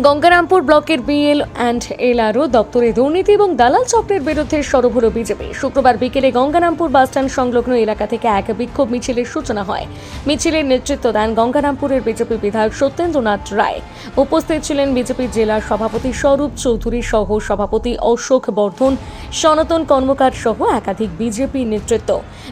গঙ্গারামপুর ব্লকের BL and LRO দপ্তরে দুর্নীতি এবং দালাল চক্রের বিরুদ্ধে সরব হল বিজেপি। শুক্রবার বিকেলে গঙ্গারামপুর বাসস্ট্যান্ড সংলগ্ন এলাকা থেকে এক বিক্ষোভ মিছিলের সূচনা হয়। মিছিলের নেতৃত্ব দেন গঙ্গারামপুরের বিজেপি বিধায়ক সত্যেন্দ্রনাথ রায়। উপস্থিত ছিলেন বিজেপির জেলা সভাপতি স্বরূপ চৌধুরী সহ সভাপতি অশোক বর্ধন, সনাতন কর্মকার সহ একাধিক বিজেপি নেতৃত্ব।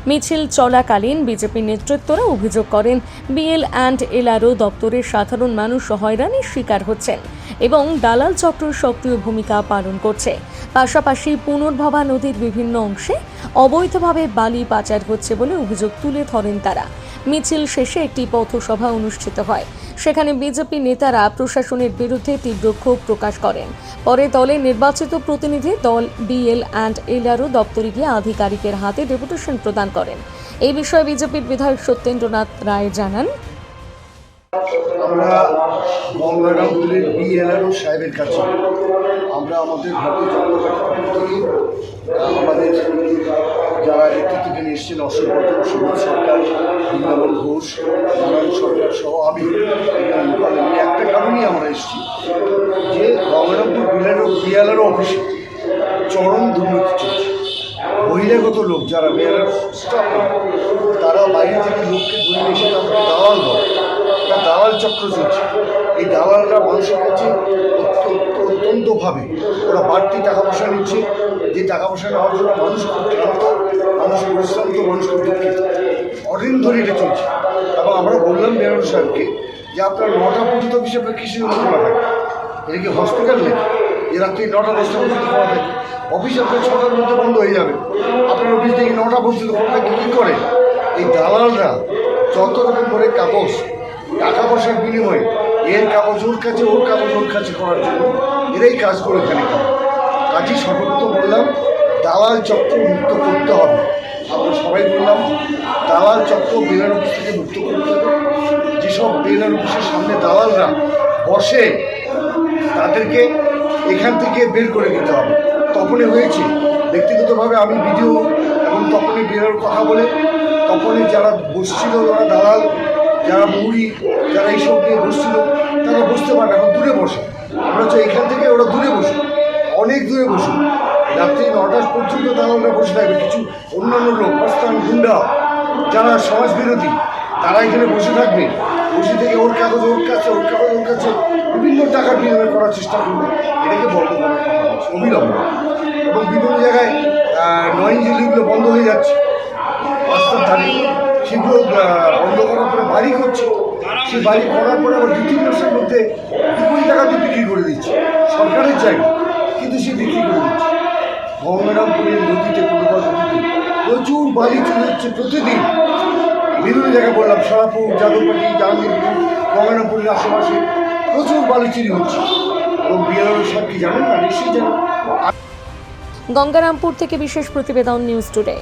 মিছিল চলাকালীন বিজেপি নেতৃত্বরা অভিযোগ করেন, বিএল অ্যান্ড এলআরও দপ্তরের সাধারণ মানুষ হয়রানির শিকার হচ্ছেন। এবং দালাল চক্র সক্রিয় ভূমিকা পালন করছে। পাশাপাশি পুনর্ভবা নদীর বিভিন্ন অংশে অবৈধভাবে বালি পাচার হচ্ছে বলে অভিযোগ তুলে ধরেন তারা। মিছিল শেষে একটি পথসভা অনুষ্ঠিত হয়। সেখানে বিজেপি নেতারা প্রশাসনের বিরুদ্ধে তীব্র ক্ষোভ প্রকাশ করেন। পরে দলের নির্বাচিত প্রতিনিধি দল বিএল অ্যান্ড এলআরও দপ্তরে গিয়ে আধিকারিকের হাতে ডেপুটেশন প্রদান করেন। এই বিষয়ে বিজেপির বিধায়ক সত্যেন্দ্রনাথ রায় জানান। আমরা গঙ্গারামপুরের বিএলআরও সাহেবের কাছে আমরা আমাদের ভারতীয় জনতা থেকে আমাদের যারা নেতৃত্ব থেকে এসেছেন, অশোক বর্ধন সুবোধ সরকার বৃন্দাবন ঘোষ, নারায়ণ সরকার সহ আমি একটা কারণেই আমরা এসেছি যে গঙ্গারামপুর বিএলআরও বিএলআরও অফিসে চরম দুর্নীতি চলছে। বহিরাগত লোক যারা বিএলআর স্টাফ তারা বাইরে থেকে লোককে ধরে এসে চক্র চলছে। এই দালালরা মানুষের কাছে অত্যন্ত অত্যন্তভাবে ওরা বাড়তি টাকা পয়সা নিচ্ছে। যে টাকা পয়সা নেওয়ার জন্য মানুষ খুব ক্লান্ত, মানুষ পরিশ্রান্ত মানুষ খুব দুঃখিত। অদিন ধরে এটা চলছে। এবং আমরা বললাম মেয়র সাহেবকে যে আপনার নটা পর্যন্ত অফিসে আপনার জন্য খোলা থাকে। এটা কি হসপিটাল নেই যে রাত্রি নটা, দশটা পর্যন্ত খোলা থাকে। অফিস আপনার ছটার মধ্যে বন্ধ হয়ে যাবে। আপনার অফিস থেকে নটা পর্যন্ত খোলা থাকে। কী করে? এই দালালরা যত রকম করে কাগজ টাকা পয়সার বিনিময়ে এর কাগজ ওর কাছে, ওর কাগজ ওর কাছে করার জন্য এরাই কাজ করে করে কাজই সর্বপ্রথম বললাম, দালাল চক্র মুক্ত করতে হবে। আমরা সবাই বললাম, দালাল চক্র বেলার অফিস থেকে মুক্ত করতে হবে। যেসব বেলার অফিসের সামনে দালালরা বসে, তাদেরকে এখান থেকে বের করে দিতে হবে। তখনই হয়েছে। ব্যক্তিগতভাবে আমি ভিডিও এবং তখনই বেরোর কথা বলে, তখনই যারা বসছিল যারা দালাল যারা মুড়ি যারা এইসব নিয়ে বসছিল তারা বসতে পারে এখন দূরে বসে। আমরা হচ্ছে এখান থেকে ওরা দূরে বসে অনেক দূরে বসে। রাত্রি নটা পর্যন্ত তারা ওরা বসে থাকবে। কিছু অন্যান্য লোক পাস্তান গুন্ডা যারা সমাজ বিরোধী তারা এখানে বসে থাকবে। বসে থেকে ওর কাগজ ওর কাছে ওর কাগজ ওর কাছে বিভিন্ন টাকা বিনিময় করার চেষ্টা করবে। এটাকে বন্ধ বলছে, অবিলম্বে। এবং বিভিন্ন জায়গায় নয় ইঞ্জিনগুলো বন্ধ হয়ে যাচ্ছে। রাস্তার ধারে সেগুলো বন্ধ করার পরে বাড়ি করছে। সেই বাড়ি করার পরে আবার দু তিন মাসের মধ্যে দু কোটি টাকা দিয়ে বিক্রি করে দিচ্ছে, সরকারের জায়গা কিন্তু সে বিক্রি করে দিচ্ছে। গঙ্গারামপুরের নদীতে নদীতে প্রচুর বালি চলে যাচ্ছে প্রতিদিন। বিভিন্ন জায়গায় বললাম সারাপুর যাদবপাটি জাহাঙ্গীরপুর, গঙ্গারামপুরের আশেপাশে প্রচুর বালি চুরি হচ্ছে। এবং বিয়ারের সব কি জানেন না, নিশ্চয়ই জানেন। গঙ্গারামপুর থেকে বিশেষ প্রতিবেদন নিউজ টুডে।